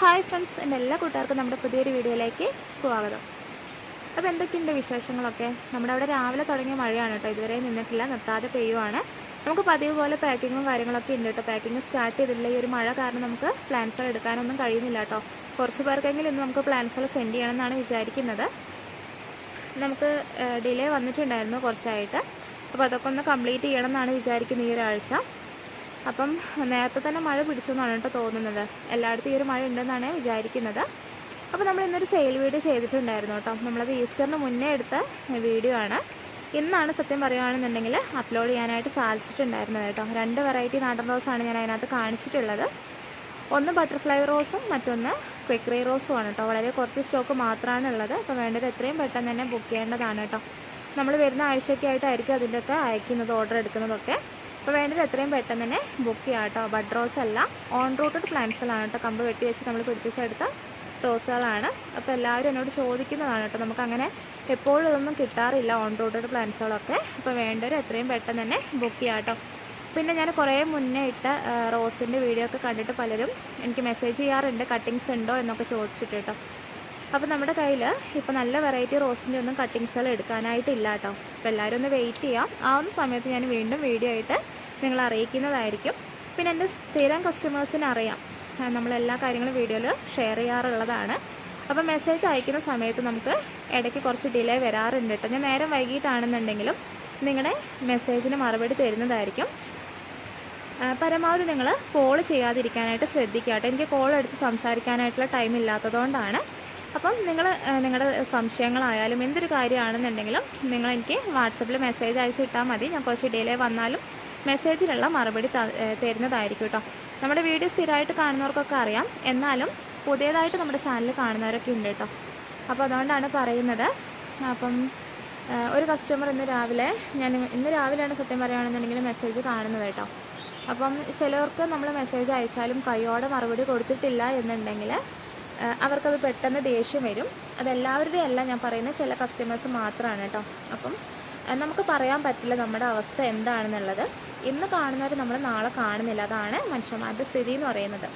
Hi friends എന്റെ എല്ലാ കൂട്ടുകാർക്കും നമ്മുടെ പുതിയൊരു വീഡിയോയിലേക്ക് സ്വാഗതം. അപ്പോൾ എന്തൊക്കെയുണ്ട് വിശേഷങ്ങളൊക്കെ? നമ്മുടെ അവിടെ രാവിലെ തുടങ്ങിയ മഴയാണ് കേട്ടോ. ഇതുവരെ നിന്നിട്ടില്ല നിർത്താതെ പെയ്യുവാണ്. നമുക്ക് പതിവ് പോലെ പാക്കിങ്ങും കാര്യങ്ങളൊക്കെ ഉണ്ട് കേട്ടോ. പാക്കിങ് സ്റ്റാർട്ട് ചെയ്തിട്ടില്ല. ഈ ഒരു മഴ കാരണം നമുക്ക് പ്ലാൻസുകൾ എടുക്കാനൊന്നും കഴിയുന്നില്ല കേട്ടോ. കുറച്ച് പേർക്കെങ്കിലും ഇന്ന് നമുക്ക് പ്ലാൻസുകൾ സെൻഡ് ചെയ്യണമെന്നാണ് വിചാരിക്കുന്നത്. നമുക്ക് ഡിലേ വന്നിട്ടുണ്ടായിരുന്നു കുറച്ചായിട്ട്. അപ്പോൾ അതൊക്കെ ഒന്ന് കംപ്ലീറ്റ് ചെയ്യണം എന്നാണ് വിചാരിക്കുന്നത് ഈ ഒരാഴ്ച. അപ്പം നേരത്തെ തന്നെ മഴ പിടിച്ചു എന്നാണ് കേട്ടോ തോന്നുന്നത്. എല്ലായിടത്തും ഈ ഒരു മഴ ഉണ്ടെന്നാണ് വിചാരിക്കുന്നത്. അപ്പോൾ നമ്മൾ ഇന്നൊരു സെയിൽ വീഡിയോ ചെയ്തിട്ടുണ്ടായിരുന്നു കേട്ടോ. നമ്മളത് ഈസ്റ്ററിന് മുന്നേ എടുത്ത വീഡിയോ ആണ്. ഇന്നാണ് സത്യം പറയുകയാണെന്നുണ്ടെങ്കിൽ അപ്ലോഡ് ചെയ്യാനായിട്ട് സാധിച്ചിട്ടുണ്ടായിരുന്നത് കേട്ടോ. രണ്ട് വെറൈറ്റി നാടൻ റോസാണ് ഞാൻ അതിനകത്ത് കാണിച്ചിട്ടുള്ളത്. ഒന്ന് ബട്ടർഫ്ലൈ റോസും മറ്റൊന്ന് ക്വിക്രി റോസും ആണ് കേട്ടോ. വളരെ കുറച്ച് സ്റ്റോക്ക് മാത്രമാണ് ഉള്ളത് അപ്പോൾ വേണ്ടത് എത്രയും പെട്ടെന്ന് തന്നെ ബുക്ക് ചെയ്യേണ്ടതാണ് കേട്ടോ. നമ്മൾ വരുന്ന ആഴ്ചയൊക്കെ ആയിട്ടായിരിക്കും അതിന്റെയൊക്കെ അയക്കുന്നത് ഓർഡർ എടുക്കുന്നതൊക്കെ. അപ്പോൾ വേണ്ടത് എത്രയും പെട്ടെന്ന് തന്നെ ബുക്ക് ചെയ്യാം കേട്ടോ. ബഡ് റോസ് അല്ല ഓൺ റൂട്ടഡ് പ്ലാന്റ്സുകളാണ് കേട്ടോ. കമ്പ് വെട്ടി വെച്ച് നമ്മൾ പിടിപ്പിച്ചെടുത്ത റോസുകളാണ്. അപ്പോൾ എല്ലാവരും എന്നോട് ചോദിക്കുന്നതാണ് കേട്ടോ. നമുക്കങ്ങനെ എപ്പോഴും ഇതൊന്നും കിട്ടാറില്ല ഓൺ റൂട്ടഡ് പ്ലാന്റ്സുകളൊക്കെ അപ്പോൾ വേണ്ടവർ എത്രയും പെട്ടെന്ന് തന്നെ ബുക്ക് ചെയ്യാം കേട്ടോ. പിന്നെ ഞാൻ കുറേ മുന്നേ ഇട്ട റോസിന്റെ വീഡിയോ ഒക്കെ കണ്ടിട്ട് പലരും എനിക്ക് മെസ്സേജ് ചെയ്യാറുണ്ട്. കട്ടിങ്സ് ഉണ്ടോ എന്നൊക്കെ ചോദിച്ചിട്ട് കേട്ടോ. അപ്പോൾ നമ്മുടെ കയ്യിൽ ഇപ്പോൾ നല്ല വെറൈറ്റി റോസിന്റെ ഒന്നും കട്ടിങ്സുകൾ എടുക്കാനായിട്ടില്ല കേട്ടോ. അപ്പോൾ എല്ലാവരും ഒന്ന് വെയിറ്റ് ചെയ്യാം. ആ ഒരു സമയത്ത് ഞാൻ വീണ്ടും വീഡിയോ ആയിട്ട് നിങ്ങളെ അറിയിക്കുന്നതായിരിക്കും. പിന്നെ എന്റെ സ്ഥിരം കസ്റ്റമേഴ്സിന് അറിയാം. നമ്മളെല്ലാ കാര്യങ്ങളും വീഡിയോയിൽ ഷെയർ ചെയ്യാറുള്ളതാണ്. അപ്പോൾ മെസ്സേജ് അയക്കുന്ന സമയത്ത് നമുക്ക് ഇടയ്ക്ക് കുറച്ച് ഡിലേ വരാറുണ്ട് കേട്ടോ. ഞാൻ നേരം വൈകിട്ടാണെന്നുണ്ടെങ്കിലും നിങ്ങളുടെ മെസ്സേജിന് മറുപടി തരുന്നതായിരിക്കും. പരമാവധി നിങ്ങൾ കോൾ ചെയ്യാതിരിക്കാനായിട്ട് ശ്രദ്ധിക്കുക കേട്ടോ. എനിക്ക് കോൾ എടുത്ത് സംസാരിക്കാനായിട്ടുള്ള ടൈം ഇല്ലാത്തതുകൊണ്ടാണ്. അപ്പം നിങ്ങൾ നിങ്ങളുടെ സംശയങ്ങളായാലും എന്തൊരു കാര്യമാണെന്നുണ്ടെങ്കിലും നിങ്ങൾ എനിക്ക് വാട്സപ്പിൽ മെസ്സേജ് അയച്ചു വിട്ടാൽ മതി. ഞാൻ കുറച്ച് ഡിലേ വന്നാലും മെസ്സേജിലുള്ള മറുപടി തരുന്നതായിരിക്കും കേട്ടോ. നമ്മുടെ വീഡിയോ സ്ഥിരമായിട്ട് കാണുന്നവർക്കൊക്കെ അറിയാം. എന്നാലും പുതിയതായിട്ട് നമ്മുടെ ചാനൽ കാണുന്നവരൊക്കെ ഉണ്ട് കേട്ടോ. അപ്പോൾ അതുകൊണ്ടാണ് പറയുന്നത്. അപ്പം ഒരു കസ്റ്റമർ ഇന്ന് രാവിലെ ഞാൻ ഇന്ന് രാവിലെയാണ് സത്യം പറയുകയാണെന്നുണ്ടെങ്കിൽ മെസ്സേജ് കാണുന്നത് കേട്ടോ. അപ്പം ചിലവർക്ക് നമ്മൾ മെസ്സേജ് അയച്ചാലും കൈയോടെ മറുപടി കൊടുത്തിട്ടില്ല എന്നുണ്ടെങ്കിൽ അവർക്കത് പെട്ടെന്ന് ദേഷ്യം വരും. അതെല്ലാവരുടെയും അല്ല ഞാൻ പറയുന്നത്. ചില കസ്റ്റമേഴ്സ് മാത്രമാണ് കേട്ടോ. അപ്പം നമുക്ക് പറയാൻ പറ്റില്ല നമ്മുടെ അവസ്ഥ എന്താണെന്നുള്ളത്. ഇന്ന് കാണുന്നവർ നമ്മൾ നാളെ കാണുന്നില്ല. അതാണ് മനുഷ്യന്മാരുടെ സ്ഥിതി എന്ന് പറയുന്നത്.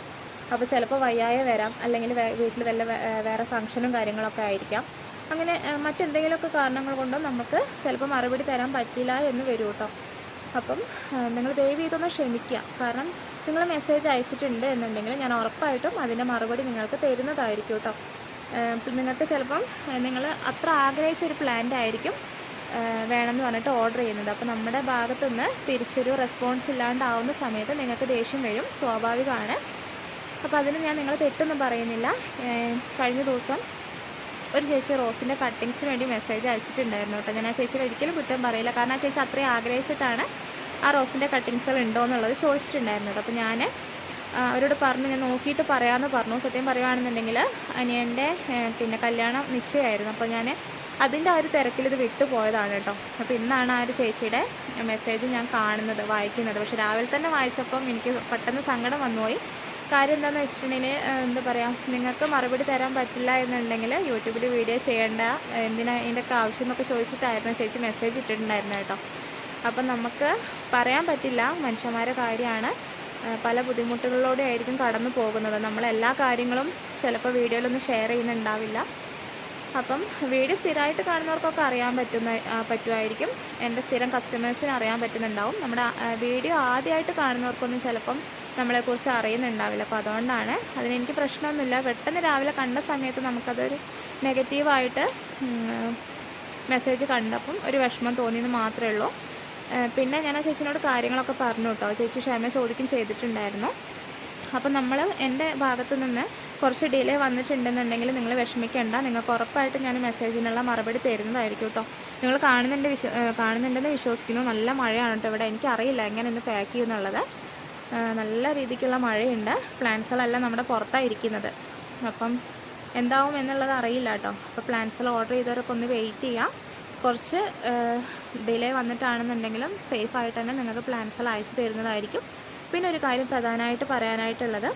അപ്പോൾ ചിലപ്പോൾ വയ്യായ വരാം. അല്ലെങ്കിൽ വീട്ടിൽ വല്ല വേറെ ഫംഗ്ഷനും കാര്യങ്ങളൊക്കെ ആയിരിക്കാം. അങ്ങനെ മറ്റെന്തെങ്കിലുമൊക്കെ കാരണങ്ങൾ കൊണ്ടോ നമുക്ക് ചിലപ്പോൾ മറുപടി തരാൻ പറ്റില്ല എന്ന് വരും കേട്ടോ അപ്പം നിങ്ങൾ ദയവ് ഇതൊന്ന് ക്ഷമിക്കുക. കാരണം നിങ്ങൾ മെസ്സേജ് അയച്ചിട്ടുണ്ട് എന്നുണ്ടെങ്കിൽ ഞാൻ ഉറപ്പായിട്ടും അതിന്റെ മറുപടി നിങ്ങൾക്ക് തരുന്നതായിരിക്കും കേട്ടോ നിങ്ങൾക്ക് ചിലപ്പം നിങ്ങൾ അത്ര ആഗ്രഹിച്ച ഒരു പ്ലാന്റ് ആയിരിക്കും. വേണമെന്ന് പറഞ്ഞിട്ട് ഓർഡർ ചെയ്യുന്നത് അപ്പോൾ നമ്മുടെ ഭാഗത്തുനിന്ന് തിരിച്ചൊരു റെസ്പോൺസ് ഇല്ലാണ്ടാവുന്ന സമയത്ത് നിങ്ങൾക്ക് ദേഷ്യം വരും. സ്വാഭാവികമാണ്. അപ്പോൾ അതിന് ഞാൻ നിങ്ങൾ തെറ്റൊന്നും പറയുന്നില്ല. കഴിഞ്ഞ ദിവസം ഒരു ചേച്ചി റോസിന്റെ കട്ടിങ്സിന് വേണ്ടി മെസ്സേജ് അയച്ചിട്ടുണ്ടായിരുന്നു കേട്ടോ. ഞാൻ ആ ചേച്ചിയുടെ ഒരിക്കലും കുറ്റം പറയില്ല. കാരണം ആ ചേച്ചി അത്രയും ആഗ്രഹിച്ചിട്ടാണ് ആ റോസിന്റെ കട്ടിങ്സുകൾ ഉണ്ടോ എന്നുള്ളത് ചോദിച്ചിട്ടുണ്ടായിരുന്നത്. അപ്പോൾ ഞാൻ അവരോട് പറഞ്ഞു ഞാൻ നോക്കിയിട്ട് പറയാമെന്ന് പറഞ്ഞു. സത്യം പറയുകയാണെന്നുണ്ടെങ്കിൽ അനിയന്റെ പിന്നെ കല്യാണം നിശ്ചയമായിരുന്നു. അപ്പോൾ ഞാൻ അതിന്റെ ആ ഒരു തിരക്കിൽ ഇത് വിട്ടു പോയതാണ് കേട്ടോ. അപ്പോൾ ഇന്നാണ് ആ ഒരു ചേച്ചിയുടെ മെസ്സേജ് ഞാൻ കാണുന്നത് വായിക്കുന്നത്. പക്ഷേ രാവിലെ തന്നെ വായിച്ചപ്പം എനിക്ക് പെട്ടെന്ന് സങ്കടം വന്നുപോയി. കാര്യം എന്താണെന്ന് വെച്ചിട്ടുണ്ടെങ്കിൽ എന്താ പറയുക നിങ്ങൾക്ക് മറുപടി തരാൻ പറ്റില്ല എന്നുണ്ടെങ്കിൽ യൂട്യൂബിൽ വീഡിയോ ചെയ്യേണ്ട എന്തിനാ ഇതിന്റെയൊക്കെ ആവശ്യം എന്നൊക്കെ ചോദിച്ചിട്ടായിരുന്നു ചേച്ചി മെസ്സേജ് ഇട്ടിട്ടുണ്ടായിരുന്നു കേട്ടോ. അപ്പം നമുക്ക് പറയാൻ പറ്റില്ല മനുഷ്യന്മാരുടെ കാര്യമാണ്. പല ബുദ്ധിമുട്ടുകളിലൂടെ ആയിരിക്കും കടന്നു പോകുന്നത്. നമ്മൾ എല്ലാ കാര്യങ്ങളും ചിലപ്പോൾ വീഡിയോയിലൊന്നും ഷെയർ ചെയ്യുന്നുണ്ടാവില്ല. അപ്പം വീഡിയോ സ്ഥിരമായിട്ട് കാണുന്നവർക്കൊക്കെ അറിയാൻ പറ്റുന്ന പറ്റുമായിരിക്കും. എന്റെ സ്ഥിരം കസ്റ്റമേഴ്സിന് അറിയാൻ പറ്റുന്നുണ്ടാവും. നമ്മുടെ വീഡിയോ ആദ്യമായിട്ട് കാണുന്നവർക്കൊന്നും ചിലപ്പം നമ്മളെക്കുറിച്ച് അറിയുന്നുണ്ടാവില്ല. അപ്പോൾ അതുകൊണ്ടാണ് അതിനെനിക്ക് പ്രശ്നമൊന്നുമില്ല. പെട്ടെന്ന് രാവിലെ കണ്ട സമയത്ത് നമുക്കതൊരു നെഗറ്റീവായിട്ട് മെസ്സേജ് കണ്ടപ്പം ഒരു വിഷമം തോന്നിയെന്ന് മാത്രമേ ഉള്ളൂ. പിന്നെ ഞാൻ ആ ചേച്ചിനോട് കാര്യങ്ങളൊക്കെ പറഞ്ഞു കേട്ടോ ചേച്ചി ക്ഷമ ചോദിക്കും ചെയ്തിട്ടുണ്ടായിരുന്നു. അപ്പം നമ്മൾ എന്റെ ഭാഗത്തു നിന്ന് കുറച്ച് ഡിലേ വന്നിട്ടുണ്ടെന്നുണ്ടെങ്കിൽ നിങ്ങൾ വിഷമിക്കേണ്ട. നിങ്ങൾക്ക് ഉറപ്പായിട്ട് ഞാൻ മെസ്സേജിനുള്ള മറുപടി തരുന്നതായിരിക്കും കേട്ടോ നിങ്ങൾ കാണുന്നുണ്ട് വിശ്വ കാണുന്നുണ്ടെന്ന് വിശ്വസിക്കുന്നു. നല്ല മഴയാണ് കേട്ടോ ഇവിടെ. എനിക്കറിയില്ല എങ്ങനെ ഇന്ന് പാക്ക് ചെയ്യുന്നുള്ളത് നല്ല രീതിക്കുള്ള മഴയുണ്ട്. പ്ലാൻസുകളെല്ലാം നമ്മുടെ പുറത്താണ് ഇരിക്കുന്നത് അപ്പം എന്താവും എന്നുള്ളത് അറിയില്ല കേട്ടോ അപ്പോൾ പ്ലാൻസുകൾ ഓർഡർ ചെയ്തവരൊക്കെ ഒന്ന് വെയിറ്റ് ചെയ്യാം. കുറച്ച് ഡിലേ വന്നിട്ടാണെന്നുണ്ടെങ്കിലും സേഫ് ആയിട്ട് തന്നെ നിങ്ങൾക്ക് പ്ലാൻസുകൾ അയച്ചു തരുന്നതായിരിക്കും. പിന്നെ ഒരു കാര്യം പ്രധാനമായിട്ട് പറയാനായിട്ടുള്ളത്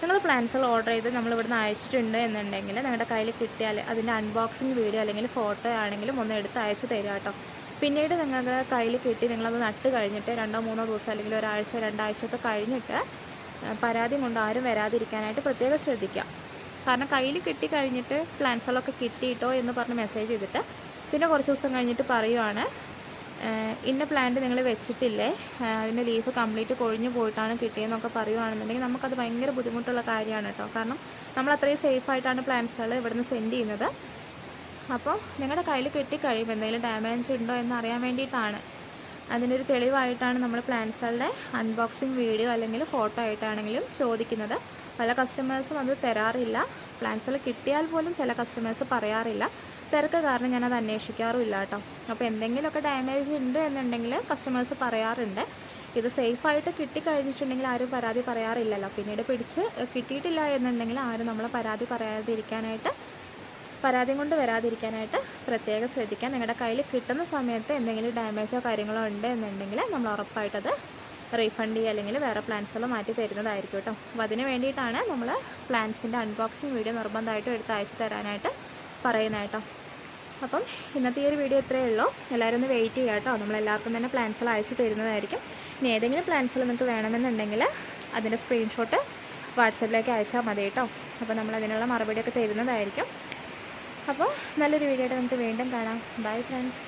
നിങ്ങൾ പ്ലാൻസുകൾ ഓർഡർ ചെയ്ത് നമ്മൾ ഇവിടുന്ന് അയച്ചിട്ടുണ്ട് എന്നുണ്ടെങ്കിൽ നിങ്ങളുടെ കയ്യിൽ കിട്ടിയാൽ അതിന്റെ അൺബോക്സിങ് വീഡിയോ അല്ലെങ്കിൽ ഫോട്ടോ ആണെങ്കിലും ഒന്ന് എടുത്ത് അയച്ചു തരിക കേട്ടോ. പിന്നീട് നിങ്ങളുടെ കയ്യിൽ കിട്ടി നിങ്ങളത് നട്ട് കഴിഞ്ഞിട്ട് രണ്ടോ മൂന്നോ ദിവസം അല്ലെങ്കിൽ ഒരാഴ്ച രണ്ടാഴ്ച ഒക്കെ കഴിഞ്ഞിട്ട് പരാതി കൊണ്ട് ആരും വരാതിരിക്കാനായിട്ട് പ്രത്യേകം ശ്രദ്ധിക്കാം കാരണം കയ്യിൽ കിട്ടി കഴിഞ്ഞിട്ട് പ്ലാൻസുകളൊക്കെ കിട്ടിയിട്ടോ എന്ന് പറഞ്ഞ് മെസ്സേജ് ചെയ്തിട്ട് പിന്നെ കുറച്ച് ദിവസം കഴിഞ്ഞിട്ട് പറയുവാണ് ഇന്ന പ്ലാന്റ് നിങ്ങൾ വെച്ചിട്ടില്ലേ? അതിന്റെ ലീഫ് കംപ്ലീറ്റ് കൊഴിഞ്ഞു പോയിട്ടാണ് കിട്ടിയതെന്നൊക്കെ പറയുവാണെന്നുണ്ടെങ്കിൽ നമുക്കത് ഭയങ്കര ബുദ്ധിമുട്ടുള്ള കാര്യമാണ് കേട്ടോ കാരണം നമ്മൾ അത്രയും സേഫായിട്ടാണ് പ്ലാന്റ്സുകൾ ഇവിടുന്ന് സെൻഡ് ചെയ്യുന്നത്. അപ്പോൾ നിങ്ങളുടെ കയ്യിൽ കിട്ടിക്കഴിയുമ്പോൾ എന്തെങ്കിലും ഡാമേജ് ഉണ്ടോ എന്ന് അറിയാൻ വേണ്ടിയിട്ടാണ്. അതിനൊരു തെളിവായിട്ടാണ് നമ്മൾ പ്ലാന്റ്സുകളുടെ അൺബോക്സിങ് വീഡിയോ അല്ലെങ്കിൽ ഫോട്ടോ ആയിട്ടാണെങ്കിലും ചോദിക്കുന്നത്. പല കസ്റ്റമേഴ്സും അത് തരാറില്ല. പ്ലാന്റ്സുകൾ കിട്ടിയാൽ പോലും ചില കസ്റ്റമേഴ്സ് പറയാറില്ല. തിരക്ക് കാരണം ഞാനത് അന്വേഷിക്കാറുമില്ല കേട്ടോ. അപ്പോൾ എന്തെങ്കിലുമൊക്കെ ഡാമേജ് ഉണ്ട് എന്നുണ്ടെങ്കിൽ കസ്റ്റമേഴ്സ് പറയാറുണ്ട്. ഇത് സേഫായിട്ട് കിട്ടിക്കഴിഞ്ഞിട്ടുണ്ടെങ്കിൽ ആരും പരാതി പറയാറില്ലല്ലോ. പിന്നീട് പിടിച്ച് കിട്ടിയിട്ടില്ല എന്നുണ്ടെങ്കിൽ ആരും നമ്മളെ പരാതി പറയാതിരിക്കാനായിട്ട് പരാതിയും കൊണ്ട് വരാതിരിക്കാനായിട്ട് പ്രത്യേകം ശ്രദ്ധിക്കാം. നിങ്ങളുടെ കയ്യിൽ കിട്ടുന്ന സമയത്ത് എന്തെങ്കിലും ഡാമേജോ കാര്യങ്ങളോ ഉണ്ട് എന്നുണ്ടെങ്കിൽ നമ്മൾ ഉറപ്പായിട്ടത് റീഫണ്ട് ചെയ്യുക അല്ലെങ്കിൽ വേറെ പ്ലാൻസുകൾ മാറ്റി തരുന്നതായിരിക്കും കേട്ടോ. അപ്പോൾ അതിന് വേണ്ടിയിട്ടാണ് നമ്മൾ പ്ലാൻസിന്റെ അൺബോക്സിങ് വീഡിയോ നിർബന്ധമായിട്ടും എടുത്ത് അയച്ചു തരാനായിട്ട് പറയുന്നത് കേട്ടോ അപ്പം ഇന്നത്തെ ഈ ഒരു വീഡിയോ ഇത്രയേ ഉള്ളൂ. എല്ലാവരും ഒന്ന് വെയിറ്റ് ചെയ്യുക കേട്ടോ. നമ്മൾ എല്ലാവർക്കും തന്നെ പ്ലാൻസുകൾ അയച്ചു തരുന്നതായിരിക്കും. ഇനി ഏതെങ്കിലും പ്ലാൻസുകൾ നിങ്ങൾക്ക് വേണമെന്നുണ്ടെങ്കിൽ അതിന്റെ സ്ക്രീൻഷോട്ട് വാട്സപ്പിലേക്ക് അയച്ചാൽ മതി കേട്ടോ. അപ്പോൾ നമ്മൾ അതിനുള്ള മറുപടിയൊക്കെ തരുന്നതായിരിക്കും. അപ്പോൾ നല്ലൊരു വീഡിയോ ആയിട്ട് നമുക്ക് വീണ്ടും കാണാം. Bye friends